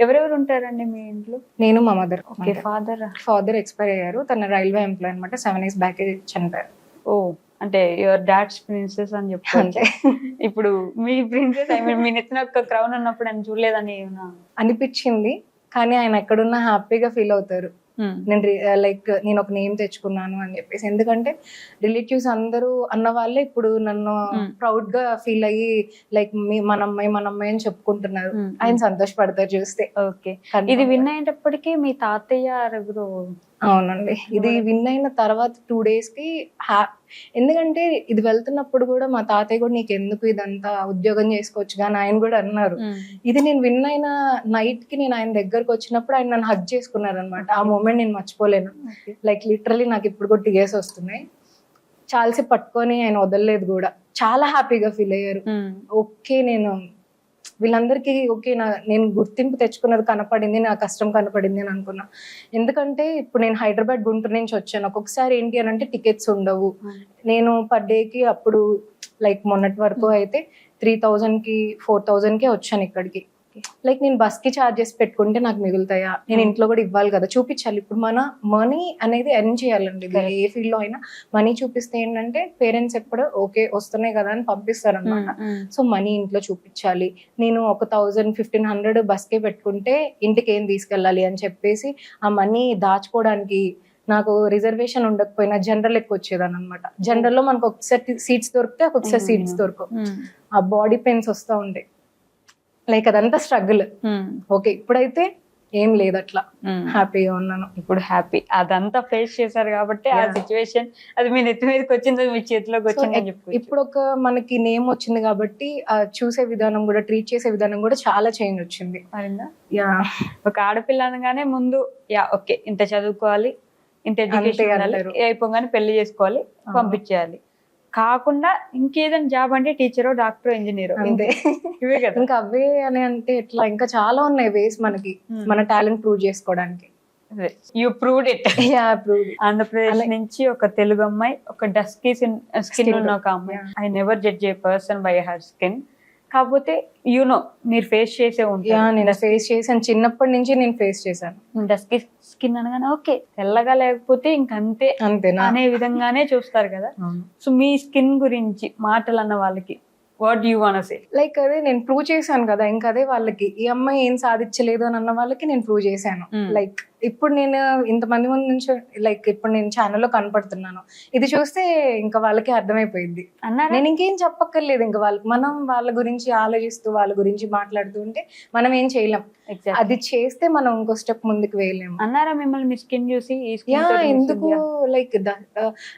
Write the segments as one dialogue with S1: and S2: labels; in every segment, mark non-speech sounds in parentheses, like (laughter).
S1: ఎవరెవరు ఉంటారండి మీ ఇంట్లో?
S2: నేను మా mother.
S1: Okay father
S2: father expire అయ్యారు. తన రైల్వే ఎంప్లాయ్ అనమాట సెవెన్ ఇయర్స్ బ్యాక్ చనిపోయారు.
S1: ఓ అంటే యువర్ డాడ్స్ ప్రిన్సెస్ అని
S2: అంతే.
S1: ఇప్పుడు మీ ప్రిన్సెస్ ఐ మీన్ మీ నెత్తిన ఒక క్రౌన్ ఉన్నప్పుడు అని చూడలేదని
S2: అనిపించింది. కానీ ఆయన ఎక్కడున్నా హ్యాపీగా ఫీల్ అవుతారు. నేను లైక్ నేను ఒక నేమ్ తెచ్చుకున్నాను అని చెప్పేసి. ఎందుకంటే రిలేటివ్స్ అందరూ అన్న వాళ్ళే ఇప్పుడు నన్ను
S1: Hmm.
S2: ప్రౌడ్గా ఫీల్ అయ్యి లైక్ మీ మన అమ్మాయి మన అమ్మాయి అని చెప్పుకుంటున్నారు.
S1: Hmm.
S2: ఆయన సంతోషపడతారు చూస్తే.
S1: ఓకే ఇది విన్ అయ్యేటప్పటికి మీ తాతయ్య ఎవరు?
S2: అవునండి. ఇది విన్ అయిన తర్వాత టూ డేస్కి హ్యా ఎందుకంటే ఇది వెళ్తున్నప్పుడు కూడా మా తాతయ్య కూడా నీకు ఎందుకు ఇదంతా ఉద్యోగం చేసుకోవచ్చు కానీ ఆయన కూడా అన్నారు. ఇది నేను విన్ అయిన నైట్కి నేను ఆయన దగ్గరకు వచ్చినప్పుడు ఆయన నన్ను హగ్ చేసుకున్నారు అనమాట ఆ మూమెంట్ నేను మర్చిపోలేను. లైక్ లిటరలీ నాకు ఇప్పుడు కూడా టీఎస్ వస్తున్నాయి. చాలాసేపు పట్టుకొని ఆయన వదలలేదు కూడా. చాలా హ్యాపీగా ఫీల్ అయ్యారు. ఓకే నేను వీళ్ళందరికీ ఓకే నా నేను గుర్తింపు తెచ్చుకున్నది కనపడింది నా కష్టం కనపడింది అని అనుకున్నా. ఎందుకంటే ఇప్పుడు నేను హైదరాబాద్ గుంటూరు నుంచి వచ్చాను. ఒక్కొక్కసారి ఏంటి అని అంటే టికెట్స్ ఉండవు. నేను పర్ డేకి అప్పుడు లైక్ మొన్నటి వరకు అయితే త్రీ కి ఫోర్కి వచ్చాను ఇక్కడికి. లైక్ నేను బస్కి చార్జెస్ పెట్టుకుంటే నాకు మిగులుతాయా? నేను ఇంట్లో కూడా ఇవ్వాలి కదా చూపించాలి. ఇప్పుడు మన మనీ అనేది ఎర్న్ చేయాలండి. ఏ ఫీల్డ్లో అయినా. మనీ చూపిస్తే ఏంటంటే పేరెంట్స్ ఎప్పుడు ఓకే వస్తున్నాయి కదా అని పంపిస్తారు అనమాట సో మనీ ఇంట్లో చూపించాలి. నేను ఒక థౌజండ్ ఫిఫ్టీన్ హండ్రెడ్ బస్కే పెట్టుకుంటే ఇంటికి ఏం తీసుకెళ్ళాలి అని చెప్పేసి ఆ మనీ దాచుకోవడానికి నాకు రిజర్వేషన్ ఉండకపోయినా జనరల్ ఎక్కువ వచ్చేదాని అనమాట జనరల్లో మనకు ఒకసారి సీట్స్ దొరికితే ఒక్కొక్కసారి సీట్స్ దొరకవు. ఆ బాడీ పెయిన్స్ వస్తూ ఉంటాయి. లైక్ అదంతా స్ట్రగుల్. ఓకే ఇప్పుడైతే ఏం లేదు అట్లా. హ్యాపీగా ఉన్నాను.
S1: ఇప్పుడు హ్యాపీ. అదంతా ఫేస్ చేశారు కాబట్టి ఆ. సిచ్యువేషన్ అది మీ నెత్తి మీదకి వచ్చింది మీ చేతిలోకి వచ్చింది
S2: ఇప్పుడు ఒక మనకి నేమ్ వచ్చింది కాబట్టి ఆ చూసే విధానం కూడా ట్రీట్ చేసే విధానం కూడా చాలా చేంజ్ వచ్చింది? యా
S1: ఒక ఆడపిల్ల అనగానే ముందు యా ఓకే ఇంత చదువుకోవాలి ఇంత ఎడ్యుకేషన్. అయిపోగానే పెళ్ళి చేసుకోవాలి పంపించేయాలి. కాకుండా ఇంకేదైనా జాబ్ అంటే టీచరో డాక్టర్ ఇంజనీర్.
S2: అంతే.
S1: ఇవే కదా.
S2: ఇంకా అవే అని అంటే ఎట్లా? ఇంకా చాలా ఉన్నాయి వేస్ మనకి
S1: Hmm.
S2: మన టాలెంట్ ప్రూవ్ చేసుకోవడానికి.
S1: యూ ప్రూవ్డ్ ఇట్ ఆంధ్రప్రదేశ్ నుంచి ఒక తెలుగు అమ్మాయి ఒక డస్కీ స్కిన్ ఉన్న ఒక అమ్మాయి. I never judge a person by her skin కాకపోతే యూనో మీరు ఫేస్ చేసే
S2: యా
S1: ఉంటారు
S2: నేను ఫేస్ చేశాను. చిన్నప్పటి నుంచి నేను ఫేస్ చేశాను.
S1: డస్కీ స్కిన్ అనగానే ఓకే తెల్లగా లేకపోతే ఇంకంతే
S2: అంతేనా
S1: అనే విధంగానే చూస్తారు కదా. (laughs) సో మీ స్కిన్ గురించి మాటలు అన్న వాళ్ళకి what you wanna say
S2: like అదే నేను ప్రూవ్ చేశాను కదా. ఇంకా అదే వాళ్ళకి ఈ అమ్మాయి ఏం సాధించలేదు అని అన్న వాళ్ళకి నేను ప్రూవ్ చేశాను.
S1: Hmm.
S2: లైక్ ఇప్పుడు నేను ఇంతమంది ముందు నుంచి లైక్ ఇప్పుడు నేను ఛానల్లో కనపడుతున్నాను. ఇది చూస్తే ఇంకా వాళ్ళకి అర్థమైపోయింది
S1: అన్నారా?
S2: నేను ఇంకేం చెప్పక్కర్లేదు ఇంకా వాళ్ళకి మనం వాళ్ళ గురించి ఆలోచిస్తూ వాళ్ళ గురించి మాట్లాడుతూ ఉంటే మనం ఏం చేయలేం. అది చేస్తే మనం ఇంకో స్టెప్ ముందుకు వేయలేము.
S1: అన్నారా మిమ్మల్ని మీ స్కిన్ చూసి
S2: యా ఎందుకు? లైక్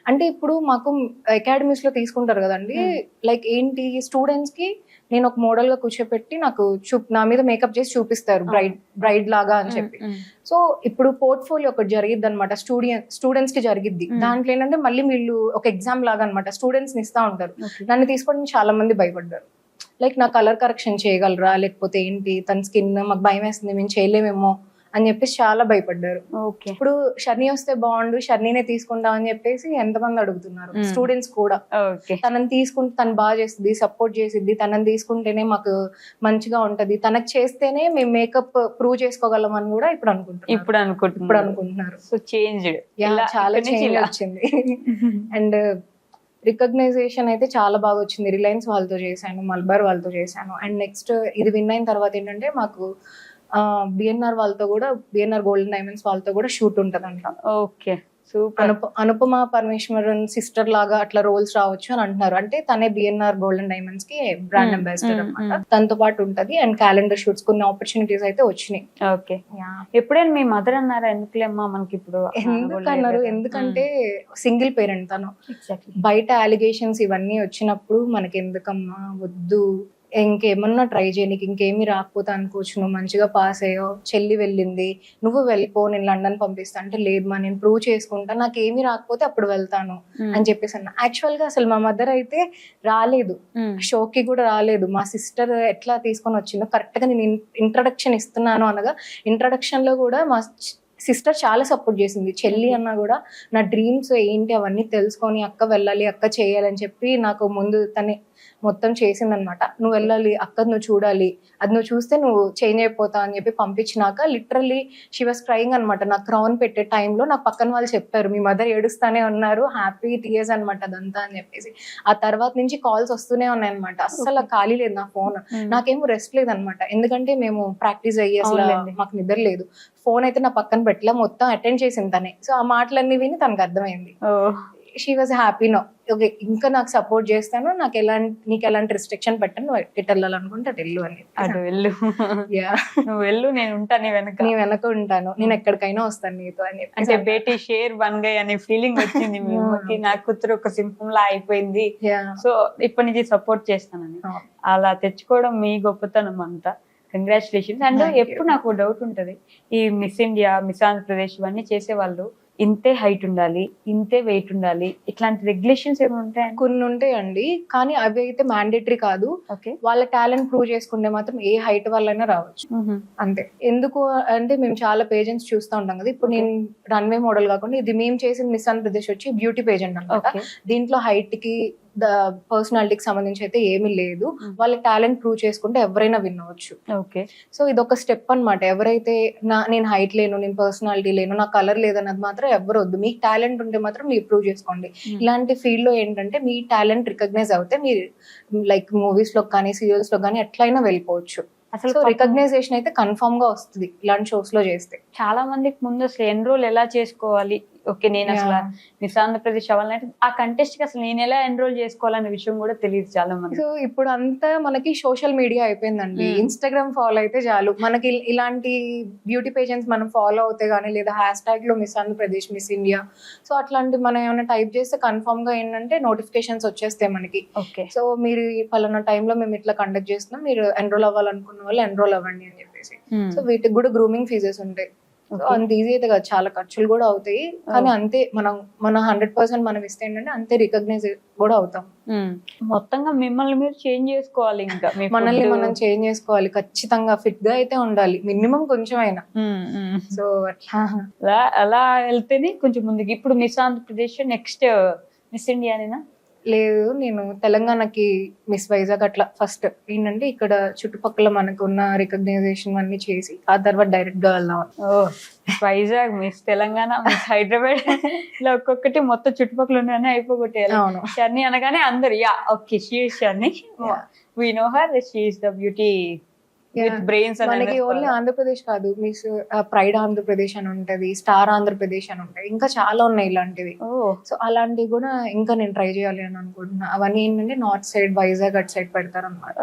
S2: అంటే ఇప్పుడు మాకు అకాడమీస్లో తీసుకుంటారు కదండి.
S1: Hmm.
S2: లైక్ ఏంటి? స్టూడెంట్స్కి నేను ఒక మోడల్గా కూర్చోపెట్టి నాకు చూ నా మీద మేకప్ చేసి చూపిస్తారు. బ్రైడ్ బ్రైడ్ లాగా అని చెప్పి. సో ఇప్పుడు పోర్ట్ఫోలియో ఒకటి జరిగిద్ది అనమాట స్టూడియన్ స్టూడెంట్స్కి జరిగిద్ది. దాంట్లో ఏంటంటే మళ్ళీ వీళ్ళు ఒక ఎగ్జామ్ లాగా అనమాట స్టూడెంట్స్ని ఇస్తా ఉంటారు. నన్ను తీసుకోవడం చాలా మంది భయపడ్డారు లైక్ నా కలర్ కరెక్షన్ చేయగలరా లేకపోతే ఏంటి తన స్కిన్ మాకు భయం వేస్తుంది మేము చేయలేమేమో అని చెప్పేసి చాలా భయపడ్డారు. ఇప్పుడు షర్నీ వస్తే బాగుండు షర్నీనే తీసుకుంటాం అని చెప్పేసి ఎంతమంది అడుగుతున్నారు. స్టూడెంట్స్ కూడా. తనని తీసుకుంటే తను బాగా చేస్తుంది సపోర్ట్ చేసిద్ది తనని తీసుకుంటేనే మాకు మంచిగా ఉంటది. తనకు చేస్తేనే మేము మేకప్ ప్రూవ్ చేసుకోగలం అని కూడా ఇప్పుడు అనుకుంటున్నాం
S1: ఇప్పుడు
S2: ఇప్పుడు
S1: అనుకుంటున్నారు. So changed.
S2: యా, చాలా చేంజ్ వచ్చింది. అండ్ రికగ్నైజేషన్ అయితే చాలా బాగా వచ్చింది. రిలయన్స్ వాళ్ళతో చేశాను మల్బార్ వాళ్ళతో చేశాను. అండ్ నెక్స్ట్ ఇది విన్ అయిన తర్వాత ఏంటంటే మాకు బిఎన్ఆర్ వాళ్ళతో కూడా బిఎన్ఆర్ గోల్డెన్ డైమండ్స్ వాళ్ళతో కూడా షూట్ ఉంటదంట.
S1: Okay. Super.
S2: Anupa Anupama Parameswaran sister లాగా అట్లా రోల్స్ రావచ్చు అని అంటున్నారు. అంటే తనే బిఎన్ఆర్ గోల్డెన్ డైమండ్స్కి బ్రాండ్
S1: Hmm,
S2: అంబాసిడర్
S1: hmm,
S2: అనమాట
S1: hmm.
S2: తనతో పాటు ఉంటది అండ్ క్యాలెండర్ షూట్స్ కొన్ని ఆపర్చునిటీస్ అయితే వచ్చినాయి.
S1: ఓకే. ఎప్పుడైనా మీ మదర్ అన్నారా ఎందుకులేమ్మా మనకి ఇప్పుడు
S2: ఎందుకు అన్నారు? ఎందుకంటే సింగిల్ పేరెంట్ తను.
S1: ఎగ్జాక్ట్లీ
S2: బయట అలిగేషన్స్ ఇవన్నీ వచ్చినప్పుడు మనకి ఎందుకమ్మా వద్దు. ఇంకేమన్నా ట్రై చేయనీకి ఇంకేమీ రాకపోతే అనుకోవచ్చు. నువ్వు మంచిగా పాస్ అయ్యో చెల్లి వెళ్ళింది. నువ్వు వెళ్ళిపో నేను లండన్ పంపిస్తా. అంటే లేదు మా నేను ప్రూవ్ చేసుకుంటా. నాకు ఏమీ రాకపోతే అప్పుడు వెళ్తాను అని చెప్పేసి అన్న. యాక్చువల్గా అసలు మా మదర్ అయితే రాలేదు. షోకి కూడా రాలేదు. మా సిస్టర్ ఎట్లా తీసుకొని వచ్చిందో కరెక్ట్గా నేను ఇంట్రడక్షన్ ఇస్తున్నాను అనగా ఇంట్రడక్షన్లో కూడా మా సిస్టర్ చాలా సపోర్ట్ చేసింది. చెల్లి అన్న కూడా నా డ్రీమ్స్ ఏంటి అవన్నీ తెలుసుకొని అక్క వెళ్ళాలి అక్క చేయాలని చెప్పి నాకు ముందు తనే మొత్తం చేసిందనమాట నువ్వు వెళ్ళాలి అక్క నువ్వు చూడాలి అది నువ్వు చూస్తే నువ్వు చేంజ్ అయిపోతావు అని చెప్పి పంపించినాక లిటరల్లీ షీ వాస్ క్రైయింగ్ అనమాట నాకు క్రౌన్ పెట్టే టైంలో నాకు పక్కన వాళ్ళు చెప్పారు మీ మదర్ ఏడుస్తానే ఉన్నారు హ్యాపీ టీయర్స్ అనమాట అదంతా అని చెప్పేసి. ఆ తర్వాత నుంచి కాల్స్ వస్తూనే ఉన్నాయి అనమాట అస్సలు ఖాళీ లేదు నా ఫోన్ నాకేమో రెస్ట్ లేదు అనమాట ఎందుకంటే మేము ప్రాక్టీస్ అయ్యి అసలు. మాకు నిద్ర లేదు. ఫోన్ అయితే నా పక్కన పెట్టలే మొత్తం అటెండ్ చేసింది తనే. సో ఆ మాటలన్నీ విని తనకు అర్థమైంది. She was happy no okay ఇంకా నాకు సపోర్ట్ చేస్తాను నాకు ఎలాంటి నీకు ఎలాంటి రిస్ట్రిక్షన్ పెట్టను నువ్వు ఎటు వెళ్ళాలనుకుంటే అటు వెళ్ళు అని.
S1: అటు వెళ్ళు.
S2: యా
S1: నువ్వు వెళ్ళు నేను ఉంటా నీ వెనక.
S2: నీ వెనక ఉంటాను. నేను ఎక్కడికైనా వస్తాను నీతో అని
S1: అంటే బేటీ షేర్ వన్ గై అనే ఫీలింగ్ వచ్చింది (laughs) మీ అమ్మకి. నా కూతురు ఒక సింహం లా అయిపోయింది సో ఇప్పటి నుంచి సపోర్ట్ చేస్తానని. అలా తెచ్చుకోవడం మీ గొప్పతనం అంతా. Congratulations and. ఎప్పుడు నాకు డౌట్ ఉంటది. ఈ మిస్ ఇండియా మిస్ ఆంధ్రప్రదేశ్ ఇవన్నీ చేసే వాళ్ళు ఇంతే హైట్ ఉండాలి ఇంతే వెయిట్ ఉండాలి ఇట్లాంటి రెగ్యులేషన్స్ ఏమైనా ఉంటాయని
S2: కొన్ని ఉంటాయండి. కానీ అవి అయితే మ్యాండేటరీ కాదు.
S1: ఓకే
S2: వాళ్ళ టాలెంట్ ప్రూవ్ చేసుకుంటే మాత్రం ఏ హైట్ వాళ్ళైనా రావచ్చు. అంతే. ఎందుకు అంటే మేము చాలా పేజెంట్స్ చూస్తూ ఉంటాం కదా. ఇప్పుడు నేను రన్వే మోడల్ కాకుండా ఇది మేము చేసిన మిస్ ఆంధ్రప్రదేశ్ వచ్చి బ్యూటీ పేజెంట్ అనమాట దీంట్లో హైట్కి పర్సనాలిటీకి సంబంధించి అయితే ఏమీ లేదు.
S1: Mm.
S2: వాళ్ళ టాలెంట్ ప్రూవ్ చేసుకుంటే ఎవరైనా విన్ అవ్వచ్చు.
S1: ఓకే.
S2: సో ఇది ఒక స్టెప్ అన్నమాట. ఎవరైతే నా నేను హైట్ లేను నేను పర్సనాలిటీ లేను నా కలర్ లేదన్నది మాత్రం ఎవరు వద్దు మీకు టాలెంట్ ఉంటే మాత్రం మీరు ప్రూవ్ చేసుకోండి. ఇలాంటి ఫీల్డ్లో ఏంటంటే మీ టాలెంట్ రికగ్నైజ్ అవుతే మీరు లైక్ మూవీస్లో కానీ సీరియల్స్లో కానీ ఎట్లయినా వెళ్ళిపోవచ్చు.
S1: అసలు
S2: రికగ్నైజేషన్ అయితే కన్ఫర్మ్గా వస్తుంది ఇలాంటి షోస్లో చేస్తే.
S1: చాలా మందికి ముందు అసలు ఎన్రోల్ ఎలా చేసుకోవాలి? ఓకే నేను అసలు. మిస్ ఆంధ్రప్రదేశ్ అవ్వాలంటే ఆ కంటెస్ట్కి అసలు నేను ఎలా ఎన్రోల్ చేసుకోవాలనే విషయం కూడా తెలియదు చాలా మంది
S2: సో ఇప్పుడు అంతా మనకి సోషల్ మీడియా అయిపోయిందండి.
S1: Hmm.
S2: ఇన్స్టాగ్రామ్ ఫాలో అయితే చాలు. మనకి ఇల్- ఇలాంటి బ్యూటీ పేజెంట్స్ మనం ఫాలో అవుతే గానీ లేదా hash ట్యాగ్లో miss Andhra Pradesh miss India so అట్లాంటి మనం ఏమైనా టైప్ చేస్తే కన్ఫర్మ్గా ఏంటంటే నోటిఫికేషన్స్ వచ్చేస్తాయి మనకి.
S1: ఓకే.
S2: సో మీరు ఈ పలానా టైంలో మేము ఇట్లా కండక్ట్ చేస్తున్నాం. మీరు ఎన్రోల్ అవ్వాలనుకున్న వాళ్ళు ఎన్రోల్ అవ్వండి అని చెప్పేసి. సో వీటికి కూడా గ్రూమింగ్ ఫీజెస్ ఉంటాయి. అంత ఈజీ అయితే కాదు. చాలా ఖర్చులు కూడా అవుతాయి. కానీ అంతే మనం మన హండ్రెడ్ పర్సెంట్ మనం ఇస్తే ఏంటంటే అంతే రికగ్నైజ్ కూడా అవుతాం.
S1: మొత్తంగా మిమ్మల్ని మీరు చేంజ్ చేసుకోవాలి ఇంకా
S2: మనల్ని. మనం చేంజ్ చేసుకోవాలి. ఖచ్చితంగా ఫిట్గా అయితే ఉండాలి. మినిమం కొంచెం అయినా. సో అట్లా.
S1: అలా అలా వెళ్తేనే కొంచెం ముందుకు. ఇప్పుడు మిస్ ఆంధ్రప్రదేశ్ నెక్స్ట్ మిస్ ఇండియానేనా
S2: లేదు నేను తెలంగాణకి మిస్ వైజాగ్ అట్లా ఫస్ట్. ఏంటంటే ఇక్కడ చుట్టుపక్కల మనకు ఉన్న రికగ్నైజేషన్ అన్ని చేసి ఆ తర్వాత డైరెక్ట్గా వెళ్దాం
S1: వైజాగ్ మిస్ తెలంగాణ మిస్ హైదరాబాద్ ఇలా ఒక్కొక్కటి మొత్తం చుట్టుపక్కల ఉన్నాయని అయిపోగొట్టేయాలి
S2: అవును.
S1: షర్ని అనగానే అందరు yeah okay she Sharni. We know her she the beauty brains
S2: మనకి ఓన్లీ ఆంధ్రప్రదేశ్ కాదు మిస్ ప్రైడ్ ఆంధ్రప్రదేశ్ అని ఉంటది స్టార్ ఆంధ్రప్రదేశ్ అని ఉంటాయి ఇంకా చాలా ఉన్నాయి ఇలాంటివి. సో అలాంటివి కూడా ఇంకా నేను ట్రై చేయాలి అని అనుకుంటున్నా. అవన్నీ ఏంటంటే నార్త్ సైడ్ వైజాగ్ అటు సైడ్ పెడతారు అనమాట